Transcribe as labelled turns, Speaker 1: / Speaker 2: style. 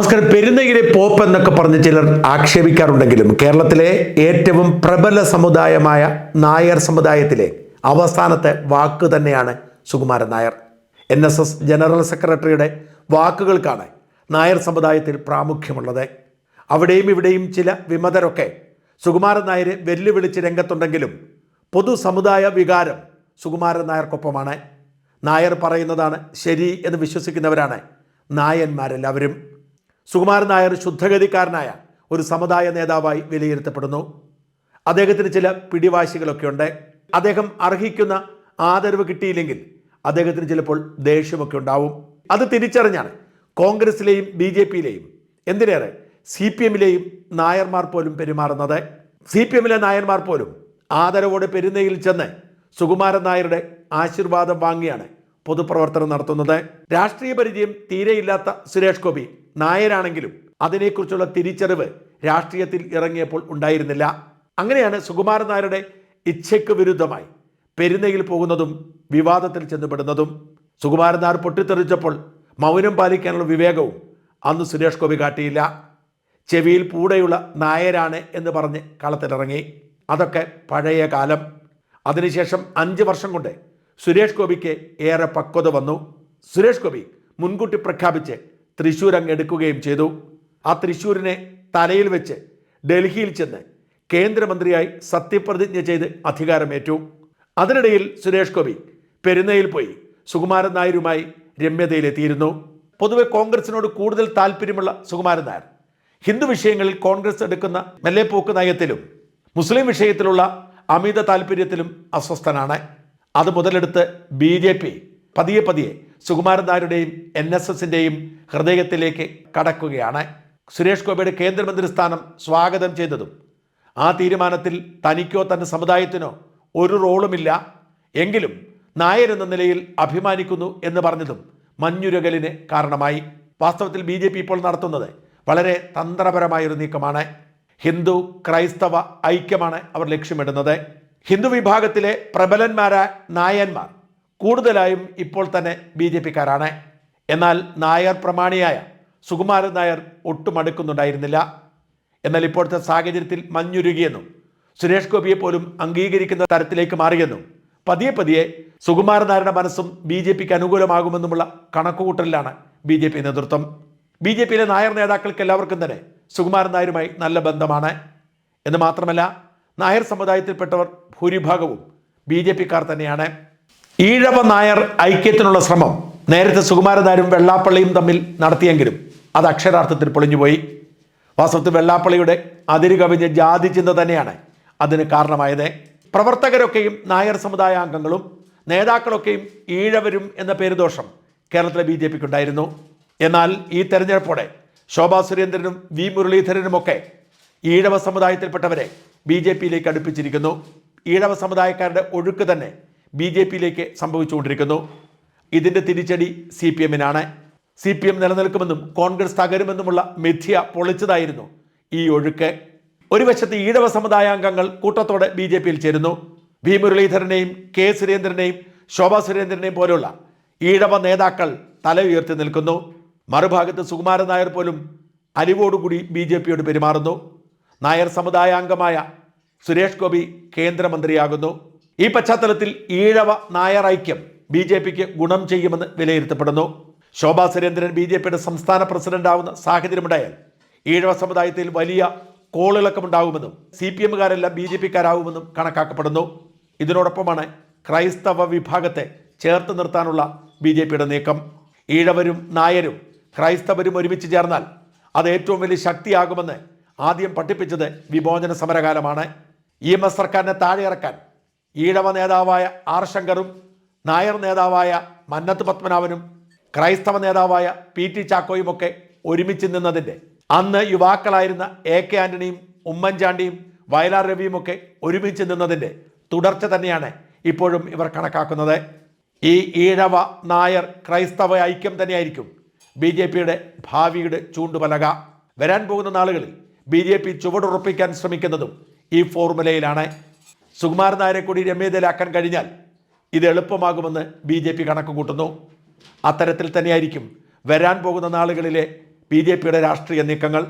Speaker 1: നമസ്കാരം. പെരുന്നയിലെ പോപ്പ് എന്നൊക്കെ പറഞ്ഞ് ചിലർ ആക്ഷേപിക്കാറുണ്ടെങ്കിലും കേരളത്തിലെ ഏറ്റവും പ്രബല സമുദായമായ നായർ സമുദായത്തിലെ അവസാനത്തെ വാക്ക് തന്നെയാണ് Sukumaran Nair. N S S general സെക്രട്ടറിയുടെ വാക്കുകൾക്കാണ് നായർ സമുദായത്തിൽ പ്രാമുഖ്യമുള്ളത്. അവിടെയും ഇവിടെയും ചില വിമതരൊക്കെ സുകുമാരൻ നായരെ വെല്ലുവിളിച്ച് രംഗത്തുണ്ടെങ്കിലും പൊതു സമുദായ വികാരം സുകുമാരൻ നായർക്കൊപ്പമാണ്. നായർ പറയുന്നതാണ് ശരി എന്ന് വിശ്വസിക്കുന്നവരാണ് നായന്മാരെല്ലാവരും. സുകുമാരൻ നായർ ശുദ്ധഗതിക്കാരനായ ഒരു സമുദായ നേതാവായി വിലയിരുത്തപ്പെടുന്നു. അദ്ദേഹത്തിന് ചില പിടിവാശികളൊക്കെ ഉണ്ട് അദ്ദേഹം അർഹിക്കുന്ന ആദരവ് കിട്ടിയില്ലെങ്കിൽ അദ്ദേഹത്തിന് ചിലപ്പോൾ ദേഷ്യമൊക്കെ ഉണ്ടാവും. അത് തിരിച്ചറിഞ്ഞാണ് കോൺഗ്രസിലെയും ബി ജെ പിയിലെയും എന്തിനേറെ സി പി എമ്മിലെയും നായർമാർ പോലും പെരുമാറുന്നത്. സി പി എമ്മിലെ നായന്മാർ പോലും ആദരവോടെ പെരുന്നയിൽ ചെന്ന് സുകുമാരൻ നായരുടെ ആശീർവാദം വാങ്ങിയാണ് പൊതുപ്രവർത്തനം നടത്തുന്നത്. രാഷ്ട്രീയ പരിചയം തീരെയില്ലാത്ത സുരേഷ് ഗോപി നായരാണെങ്കിലും അതിനെക്കുറിച്ചുള്ള തിരിച്ചറിവ് രാഷ്ട്രീയത്തിൽ ഇറങ്ങിയപ്പോൾ ഉണ്ടായിരുന്നില്ല. അങ്ങനെയാണ് സുകുമാരൻ നായരുടെ ഇച്ഛയ്ക്ക് വിരുദ്ധമായി പെരുന്നയിൽ പോകുന്നതും വിവാദത്തിൽ ചെന്നുപെടുന്നതും. സുകുമാരൻ നായർ പൊട്ടിത്തെറിച്ചപ്പോൾ മൗനം പാലിക്കാനുള്ള വിവേകവും അന്ന് സുരേഷ് ഗോപി കാട്ടിയില്ല. ചെവിയിൽ പൂടെയുള്ള നായരാണ് എന്ന് പറഞ്ഞ് കളത്തിലിറങ്ങി. അതൊക്കെ പഴയ കാലം. അതിനുശേഷം അഞ്ച് വർഷം കൊണ്ട് സുരേഷ് ഗോപിക്ക് ഏറെ പക്വത വന്നു. സുരേഷ് ഗോപി മുൻകൂട്ടി പ്രഖ്യാപിച്ച് തൃശ്ശൂർ അങ്ങ് എടുക്കുകയും ചെയ്തു. ആ തൃശ്ശൂരിനെ തലയിൽ വെച്ച് ഡൽഹിയിൽ ചെന്ന് കേന്ദ്രമന്ത്രിയായി സത്യപ്രതിജ്ഞ ചെയ്ത് അധികാരമേറ്റു. അതിനിടയിൽ സുരേഷ് ഗോപി പെരുന്നയിൽ പോയി സുകുമാരൻ നായരുമായി രമ്യതയിലെത്തിയിരുന്നു. പൊതുവെ കോൺഗ്രസിനോട് കൂടുതൽ താല്പര്യമുള്ള സുകുമാരൻ നായർ ഹിന്ദു വിഷയങ്ങളിൽ കോൺഗ്രസ് എടുക്കുന്ന മെല്ലെപ്പോക്ക് നയത്തിലും മുസ്ലിം വിഷയത്തിലുള്ള അമിത താല്പര്യത്തിലും അസ്വസ്ഥനാണ്. അത് മുതലെടുത്ത് ബി ജെ പി പതിയെ പതിയെ സുകുമാരൻ നായരുടെയും എൻ എസ് എസിന്റെയും ഹൃദയത്തിലേക്ക് കടക്കുകയാണ്. സുരേഷ് ഗോപിയുടെ കേന്ദ്രമന്ത്രി സ്ഥാനം സ്വാഗതം ചെയ്തതും ആ തീരുമാനത്തിൽ തനിക്കോ തന്റെ സമുദായത്തിനോ ഒരു റോളുമില്ല. എങ്കിലും നായർ എന്ന നിലയിൽ അഭിമാനിക്കുന്നു എന്ന് പറഞ്ഞതും മഞ്ഞുരകലിന് കാരണമായി. വാസ്തവത്തിൽ ബി ഇപ്പോൾ നടത്തുന്നത് വളരെ തന്ത്രപരമായൊരു നീക്കമാണ്. ഹിന്ദു ക്രൈസ്തവ ഐക്യമാണ് അവർ ലക്ഷ്യമിടുന്നത്. ഹിന്ദു വിഭാഗത്തിലെ പ്രബലന്മാരായ നായന്മാർ കൂടുതലായും ഇപ്പോൾ തന്നെ ബി ജെ പിക്കാരാണ്. എന്നാൽ നായർ പ്രമാണിയായ സുകുമാരൻ നായർ ഒട്ടും അടുക്കുന്നുണ്ടായിരുന്നില്ല. എന്നാൽ ഇപ്പോഴത്തെ സാഹചര്യത്തിൽ മഞ്ഞുരുകിയെന്നും സുരേഷ് ഗോപിയെ പോലും അംഗീകരിക്കുന്ന തരത്തിലേക്ക് മാറിയെന്നും പതിയെ പതിയെ സുകുമാരൻ നായരുടെ മനസ്സും ബി ജെ പിക്ക് അനുകൂലമാകുമെന്നുമുള്ള കണക്കുകൂട്ടലിലാണ് ബി ജെ പി നേതൃത്വം. ബി ജെ പിയിലെ നായർ നേതാക്കൾക്ക് എല്ലാവർക്കും തന്നെ സുകുമാരൻ നായരുമായി നല്ല ബന്ധമാണ്. എന്ന് മാത്രമല്ല നായർ സമുദായത്തിൽപ്പെട്ടവർ ഭൂരിഭാഗവും ബി ജെ പിക്കാർ തന്നെയാണ്. ഈഴവ നായർ ഐക്യത്തിനുള്ള ശ്രമം നേരത്തെ സുകുമാരനാരും വെള്ളാപ്പള്ളിയും തമ്മിൽ നടത്തിയെങ്കിലും അത് അക്ഷരാർത്ഥത്തിൽ പൊളിഞ്ഞുപോയി. വാസ്തവത്തിൽ വെള്ളാപ്പള്ളിയുടെ അതിര് കവിഞ്ഞ ജാതി ചിന്ത തന്നെയാണ് അതിന് കാരണമായത്. പ്രവർത്തകരൊക്കെയും നായർ സമുദായ അംഗങ്ങളും നേതാക്കളൊക്കെയും ഈഴവരും എന്ന പേരുദോഷം കേരളത്തിലെ ബി ജെ പിക്കുണ്ടായിരുന്നു. എന്നാൽ ഈ തെരഞ്ഞെടുപ്പോടെ ശോഭാ സുരേന്ദ്രനും വി മുരളീധരനുമൊക്കെ ഈഴവ സമുദായത്തിൽപ്പെട്ടവരെ ബി ജെ പിയിലേക്ക് അടുപ്പിച്ചിരിക്കുന്നു. ഈഴവ സമുദായക്കാരുടെ ഒഴുക്ക് തന്നെ ബി ജെ പിയിലേക്ക് സംഭവിച്ചുകൊണ്ടിരിക്കുന്നു. ഇതിന്റെ തിരിച്ചടി സി പി എമ്മിനാണ്. സി പി എം നിലനിൽക്കുമെന്നും കോൺഗ്രസ് തകരുമെന്നുമുള്ള മിഥ്യ പൊളിച്ചതായിരുന്നു ഈ ഒഴുക്ക്. ഒരു വശത്ത് ഈഴവ സമുദായാംഗങ്ങൾ കൂട്ടത്തോടെ ബി ജെ പിയിൽ ചേരുന്നു. വി മുരളീധരനെയും കെ സുരേന്ദ്രനെയും ശോഭാ സുരേന്ദ്രനെയും പോലുള്ള ഈഴവ നേതാക്കൾ തല ഉയർത്തി നിൽക്കുന്നു. മറുഭാഗത്ത് സുകുമാരൻ നായർ പോലും അലിവോടുകൂടി ബി ജെ പിയോട് പെരുമാറുന്നു. നായർ സമുദായാംഗമായ സുരേഷ് ഗോപി കേന്ദ്രമന്ത്രിയാകുന്നു. ഈ പശ്ചാത്തലത്തിൽ ഈഴവ നായർ ഐക്യം ബി ജെ പിക്ക് ഗുണം ചെയ്യുമെന്ന് വിലയിരുത്തപ്പെടുന്നു. ശോഭാ സുരേന്ദ്രൻ ബി ജെ പിയുടെ സംസ്ഥാന പ്രസിഡന്റാവുന്ന സാഹചര്യമുണ്ടായാൽ ഈഴവ സമുദായത്തിൽ വലിയ കോളിളക്കമുണ്ടാകുമെന്നും സി പി എമ്മുകാരെല്ലാം ബി ജെ പിക്കാരാകുമെന്നും കണക്കാക്കപ്പെടുന്നു. ഇതിനോടൊപ്പമാണ് ക്രൈസ്തവ വിഭാഗത്തെ ചേർത്ത് നിർത്താനുള്ള ബി ജെ പിയുടെ നീക്കം. ഈഴവരും നായരും ക്രൈസ്തവരും ഒരുമിച്ച് ചേർന്നാൽ അത് ഏറ്റവും വലിയ ശക്തിയാകുമെന്ന് ആദ്യം പഠിപ്പിച്ചത് വിമോചന സമരകാലമാണ്. ഇ എം എസ് സർക്കാരിനെ താഴെ ഇറക്കാൻ ഈഴവ നേതാവായ ആർ ശങ്കറും നായർ നേതാവായ മന്നത്ത് പത്മനാഭനും ക്രൈസ്തവ നേതാവായ പി ടി ചാക്കോയും ഒക്കെ ഒരുമിച്ച് നിന്നതിന്റെ അന്ന് യുവാക്കളായിരുന്ന എ കെ ആന്റണിയും ഉമ്മൻചാണ്ടിയും വയലാർ രവിയും ഒക്കെ ഒരുമിച്ച് നിന്നതിന്റെ തുടർച്ച തന്നെയാണ് ഇപ്പോഴും ഇവർ കണക്കാക്കുന്നത്. ഈ ഈഴവ നായർ ക്രൈസ്തവ ഐക്യം തന്നെയായിരിക്കും ബി ജെ പിയുടെ ഭാവിയുടെ ചൂണ്ടുപലക. വരാൻ പോകുന്ന നാളുകളിൽ ബി ജെ പി ചുവടുറപ്പിക്കാൻ ശ്രമിക്കുന്നതും ഈ ഫോർമുലയിലാണ്. സുകുമാരൻ നായരെ കൂടി രമ്യതയിലാക്കാൻ കഴിഞ്ഞാൽ ഇത് എളുപ്പമാകുമെന്ന് ബി ജെ പി കണക്ക് കൂട്ടുന്നു അത്തരത്തിൽ തന്നെയായിരിക്കും വരാൻ പോകുന്ന നാളുകളിലെ ബി ജെ പിയുടെ രാഷ്ട്രീയ നീക്കങ്ങൾ.